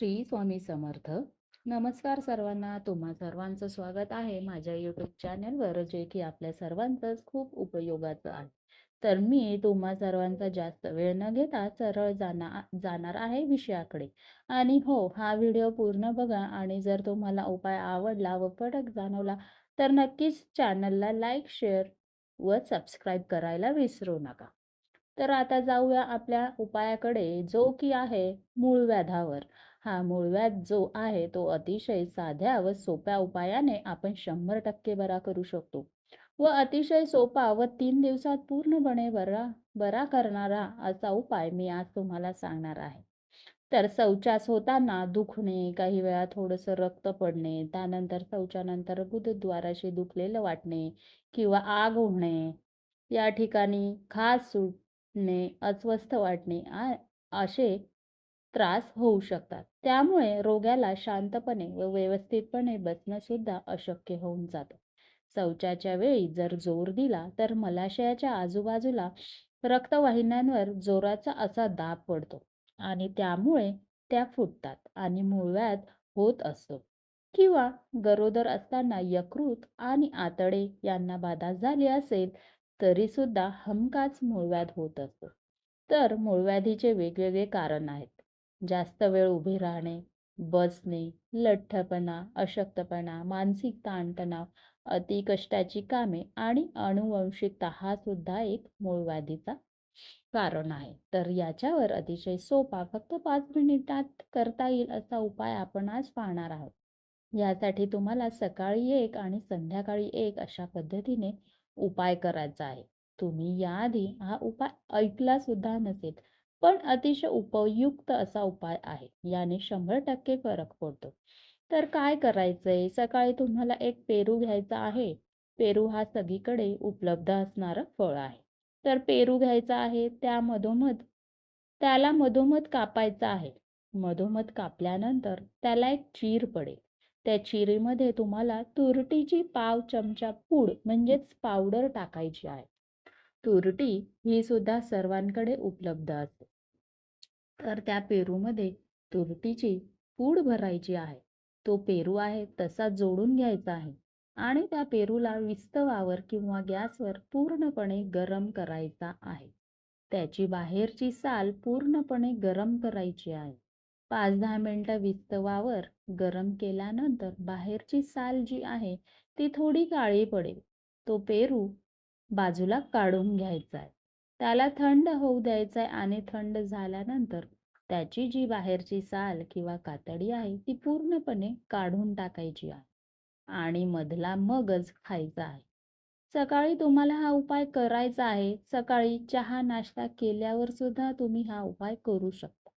श्री स्वामी समर्थ. नमस्कार सर्वांना तुम्हा सर्वांचं स्वागत आहे माझ्या युट्यूब चॅनलवर जे की आपल्या सर्वांचंच खूप उपयोगाचं आहे. तर मी तुम्हा सर्वांचा जास्त वेळ न घेता सरळ जाणार जाणार आहे विषयाकडे. आणि हो हा व्हिडिओ पूर्ण बघा आणि जर तुम्हाला उपाय आवडला व फटक जाणवला तर नक्कीच चॅनलला लाईक शेअर व सबस्क्राईब करायला विसरू नका. तर आता जाऊया आपल्या उपायाकडे जो की आहे मूळ व्याधावर. हा मूळव्याध जो आहे तो अतिशय साध्या व सोप्या उपायाने आपण शंभर टक्के बरा करू शकतो. व अतिशय सोपा व तीन दिवसात पूर्णपणे बरा बरा करणारा असा उपाय मी आज तुम्हाला सांगणार आहे. तर शौचास होताना दुखणे काही वेळा थोडंसं रक्त पडणे त्यानंतर शौचानंतर गुदद्वाराशी दुखलेलं वाटणे किंवा आग होणे या ठिकाणी खास सुटणे अस्वस्थ वाटणे असे त्रास होऊ शकतात. त्यामुळे रोग्याला शांतपणे व व्यवस्थितपणे बसणं सुद्धा अशक्य होऊन जातं. शौचाच्या वेळी जर जोर दिला तर मलाशयाच्या आजूबाजूला रक्तवाहिन्यांवर जोराचा असा दाब पडतो आणि त्यामुळे त्या फुटतात आणि मूळव्याध होत असतो. किंवा गरोदर असताना यकृत आणि आतडे यांना बाधा झाली असेल तरी सुद्धा हमकाच मूळव्याध होत असतो. तर मूळव्याधीचे वेगवेगळे कारण आहेत. जास्त वेळ उभे राहणे बसणे लठ्ठपणा अशक्तपणा मानसिक ताणतणाव अति कष्टाची कामे आणि अनुवंशिकता हा सुद्धा एक मूळवादीचा कारण आहे. तर याच्यावर अतिशय सोपा फक्त पाच मिनिटात करता येईल असा उपाय आपण आज पाहणार आहोत. यासाठी तुम्हाला सकाळी एक आणि संध्याकाळी एक अशा पद्धतीने उपाय करायचा आहे. तुम्ही याआधी हा उपाय ऐकला सुद्धा नसेल पण अतिशय उपयुक्त असा उपाय आहे. याने शंभर टक्के फरक पडतो. तर काय करायचंय? सकाळी तुम्हाला एक पेरू घ्यायचा आहे. पेरू हा सगळीकडे उपलब्ध असणारं फळ आहे. तर पेरू घ्यायचा आहे त्या मधोमध त्याला मधोमध कापायचा आहे. मधोमध कापल्यानंतर त्याला एक चीर पडेल. त्या चिरीमध्ये तुम्हाला तुरटीची पाव चमचा पूड म्हणजेच पावडर टाकायची आहे. तुरटी ही सुद्धा सर्वांकडे उपलब्ध असते. तर त्या पेरूमध्ये तुरटीची पूड भरायची आहे. तो पेरू आहे तसा जोडून घ्यायचा आहे आणि त्या पेरूला विस्तवावर किंवा गॅसवर पूर्णपणे गरम करायचा आहे. त्याची बाहेरची साल पूर्णपणे गरम करायची आहे. पाच दहा मिनिटं विस्तवावर गरम केल्यानंतर बाहेरची साल जी आहे ती थोडी काळी पडेल. तो पेरू बाजूला काढून घ्यायचा आहे त्याला थंड होऊ द्यायचा आहे आणि थंड झाल्यानंतर त्याची जी बाहेरची साल किंवा कातडी आहे ती पूर्णपणे काढून टाकायची आहे आणि मधला मगज खायचा आहे. सकाळी तुम्हाला हा उपाय करायचा आहे. सकाळी चहा नाश्ता केल्यावर सुद्धा तुम्ही हा उपाय करू शकता.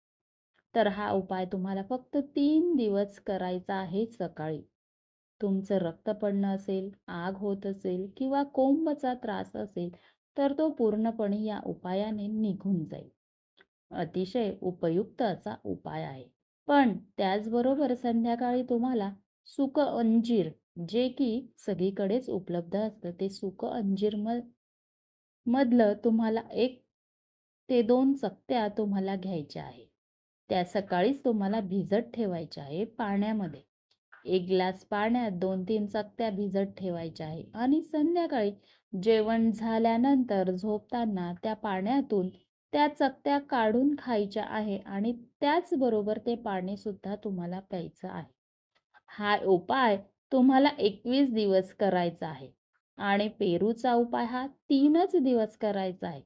तर हा उपाय तुम्हाला फक्त तीन दिवस करायचा आहे सकाळी. तुमचं रक्त पडणं असेल आग होत असेल किंवा कोंबचा त्रास असेल तर तो पूर्णपणे या उपायाने निघून जाईल. अतिशय उपयुक्त असा उपाय आहे. पण त्याचबरोबर संध्याकाळी तुम्हाला सुक अंजीर जे की सगळीकडेच उपलब्ध असतं ते सुक अंजीर मधलं तुम्हाला एक ते दोन चकत्या तुम्हाला घ्यायच्या आहे त्या सकाळीच तुम्हाला भिजत ठेवायच्या आहे पाण्यामध्ये. एक ग्लास पाण्यात दोन तीन चकत्या भिजत ठेवायच्या आहे. आणि संध्याकाळी जेवण झाल्यानंतर झोपताना त्या पाण्यातून त्या चकत्या काढून खायच्या आहे आणि त्याचबरोबर ते पाणी सुद्धा तुम्हाला प्यायचं आहे. हा उपाय तुम्हाला एकवीस दिवस करायचा आहे. आणि पेरूचा उपाय हा तीनच दिवस करायचा आहे.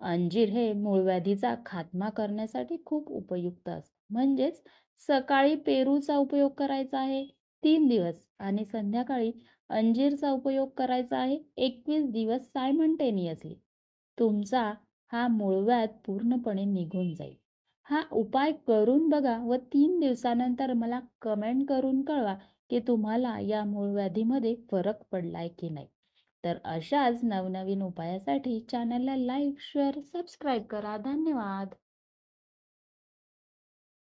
अंजीर हे मूळव्याधीचा खात्मा करण्यासाठी खूप उपयुक्त असतं. म्हणजेच सकाळी पेरूचा उपयोग करायचा आहे. तीन दिवस आणि संध्याकाळी अंजीरचा उपयोग करायचा आहे. एकवीस दिवस सायमंटेनियसली. तुमचा हा मूळव्याध पूर्णपणे निघून जाईल. हा उपाय करून बघा व तीन दिवसानंतर मला कमेंट करून कळवा की तुम्हाला या मूळव्याधीमध्ये फरक पडलाय की नाही. तर अशाच नवनवीन उपायासाठी चॅनलला लाईक शेअर सबस्क्राईब करा. धन्यवाद.